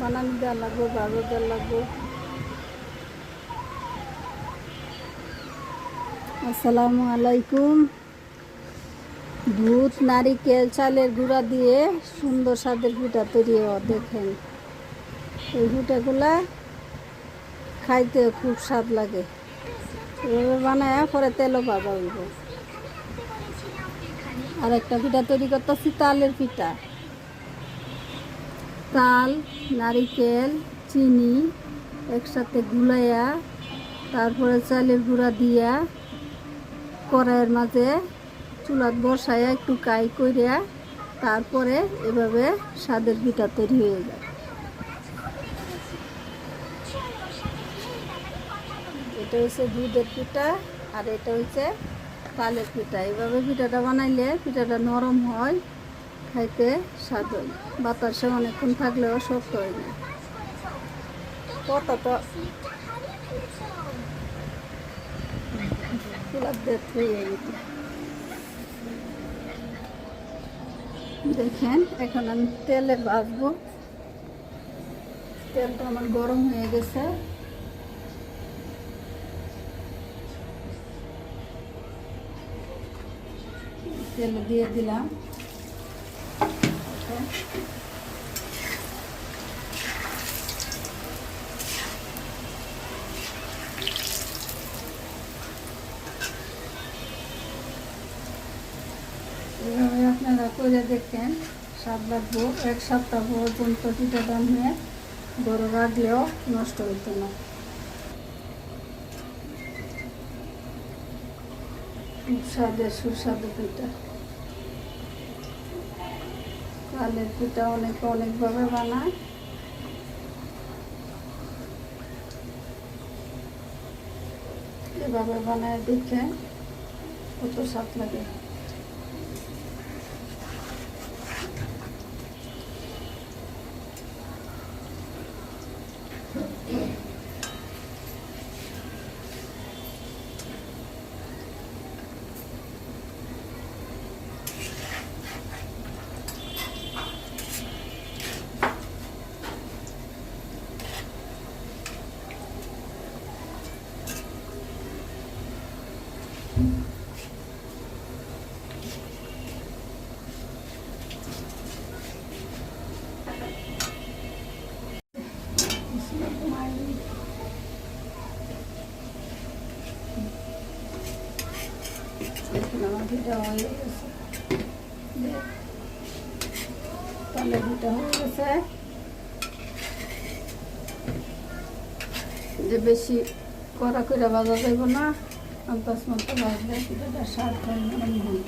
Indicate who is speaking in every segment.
Speaker 1: বানানি দেওয়া লাগবে গাজর দেওয়া লাগবে। আসসালামু আলাইকুম। দুধ, নারিকেল, চালের গুঁড়া দিয়ে সুন্দর স্বাদের পিঠা তৈরি দেখেন। এই পিঠাগুলা খাইতে খুব স্বাদ লাগে। এভাবে বানায় পরে তেলও ভাজা আর একটা পিঠা তৈরি করতেছি, তালের পিঠা। তাল, নারিকেল, চিনি একসাথে গুলাইয়া, তারপরে চালের গুঁড়া দিয়া কড়াইয়ের মাঝে চুলাত বসাইয়া একটু কাই করিয়া তারপরে এভাবে স্বাদের পিঠা তৈরি হয়ে যায়। এটা হচ্ছে দুধের পিঠা আর এটা হচ্ছে তালের পিঠা। এভাবে পিঠাটা বানাইলে পিঠাটা নরম হয় খাইতে স্বাদ হয়। বাতাসে অনেকক্ষণ থাকলেও শক্ত হয় না। কতটা দেখেন, এখন আমি তেলে ভাজবো। তেলটা আমার গরম হয়ে গেছে। তেল দিয়ে দিলাম। এভাবে আপনারা করে দেখেন, স্বাদ লাগবো। এক সপ্তাহ পর্যন্ত পিঠাটা নিয়ে বড় রাখলেও নষ্ট হইতো না। খুব সুস্বাদু পিঠা। কালের পিঠা অনেকে অনেকভাবে বানায়। এভাবে বানায় দেখে কত স্বাদ লাগে। তাহলে পিঠা হয়ে গেছে যে বেশি কড়া করে ভাজা যাইব না আন্দাজ মতো ভাজলে পিঠাটা স্বাদ নরম হয়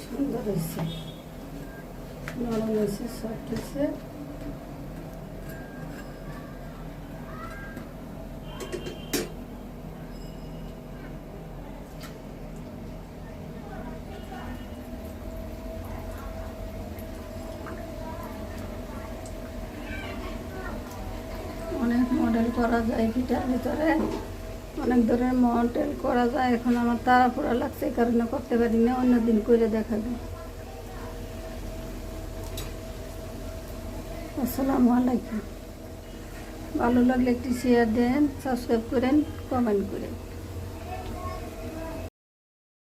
Speaker 1: সুন্দর হয়েছে। নরম হয়েছে সফট হয়েছে। অনেক মডেল করা যায় পিঠার ভিতরে। অনেক ধরনের মডেল করা যায়, এখন আমার তাড়াহুড়া লাগছে, এই কারণে করতে পারি না, অন্য দিন করে যায় আসসালামু আলাইকুম। ভালো লাগলে একটি শেয়ার দেন সাবস্ক্রাইব করেন কমেন্ট করেন।